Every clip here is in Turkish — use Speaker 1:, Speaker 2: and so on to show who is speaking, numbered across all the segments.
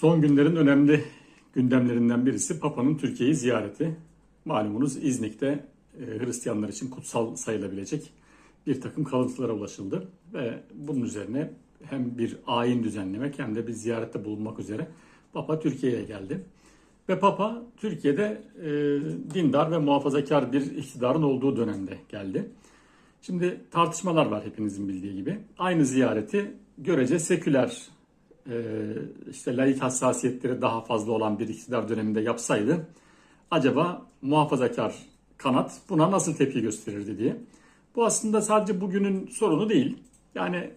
Speaker 1: Son günlerin önemli gündemlerinden birisi Papa'nın Türkiye'yi ziyareti. Malumunuz İznik'te e, Hristiyanlar için kutsal sayılabilecek bir takım kalıntılara ulaşıldı. Ve bunun üzerine hem bir ayin düzenlemek hem de bir ziyarette bulunmak üzere Papa Türkiye'ye geldi. Ve Papa Türkiye'de e, dindar ve muhafazakar bir iktidarın olduğu dönemde geldi. Şimdi tartışmalar var hepinizin bildiği gibi. Aynı ziyareti görece seküler işte laik hassasiyetleri daha fazla olan bir iktidar döneminde yapsaydı acaba muhafazakar kanat buna nasıl tepki gösterirdi diye. Bu aslında sadece bugünün sorunu değil. Yani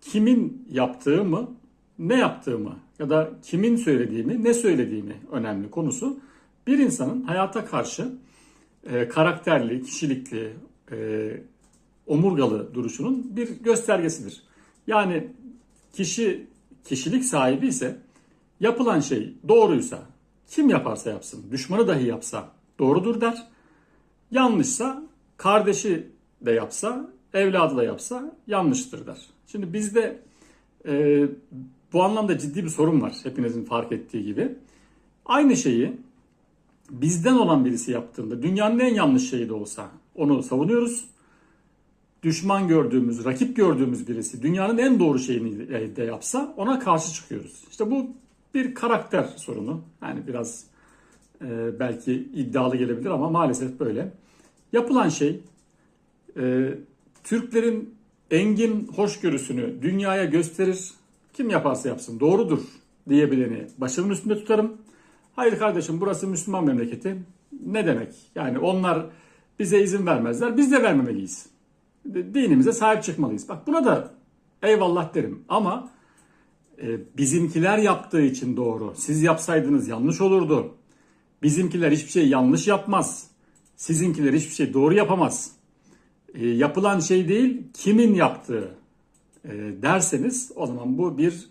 Speaker 1: kimin yaptığı mı, ne yaptığımı ya da kimin söylediğimi, ne söylediğimi önemli konusu. Bir insanın hayata karşı e, karakterli, kişilikli, e, omurgalı duruşunun bir göstergesidir. Yani kişi kişilik sahibi ise yapılan şey doğruysa kim yaparsa yapsın, düşmanı dahi yapsa doğrudur der. Yanlışsa kardeşi de yapsa, evladı da yapsa yanlıştır der. Şimdi bizde e, bu anlamda ciddi bir sorun var hepinizin fark ettiği gibi. Aynı şeyi bizden olan birisi yaptığında dünyanın en yanlış şeyi de olsa onu savunuyoruz. Düşman gördüğümüz, rakip gördüğümüz birisi dünyanın en doğru şeyini de yapsa ona karşı çıkıyoruz. İşte bu bir karakter sorunu. Yani biraz e, belki iddialı gelebilir ama maalesef böyle. Yapılan şey e, Türklerin engin hoşgörüsünü dünyaya gösterir. Kim yaparsa yapsın doğrudur diyebileni başımın üstünde tutarım. Hayır kardeşim burası Müslüman memleketi. Ne demek? Yani onlar bize izin vermezler. Biz de vermemeliyiz. Dinimize sahip çıkmalıyız. Bak buna da eyvallah derim. Ama e, bizimkiler yaptığı için doğru. Siz yapsaydınız yanlış olurdu. Bizimkiler hiçbir şey yanlış yapmaz. Sizinkiler hiçbir şey doğru yapamaz. E, yapılan şey değil, kimin yaptığı e, derseniz o zaman bu bir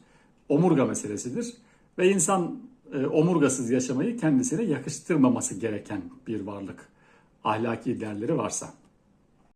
Speaker 1: omurga meselesidir. Ve insan e, omurgasız yaşamayı kendisine yakıştırmaması gereken bir varlık. Ahlaki değerleri varsa.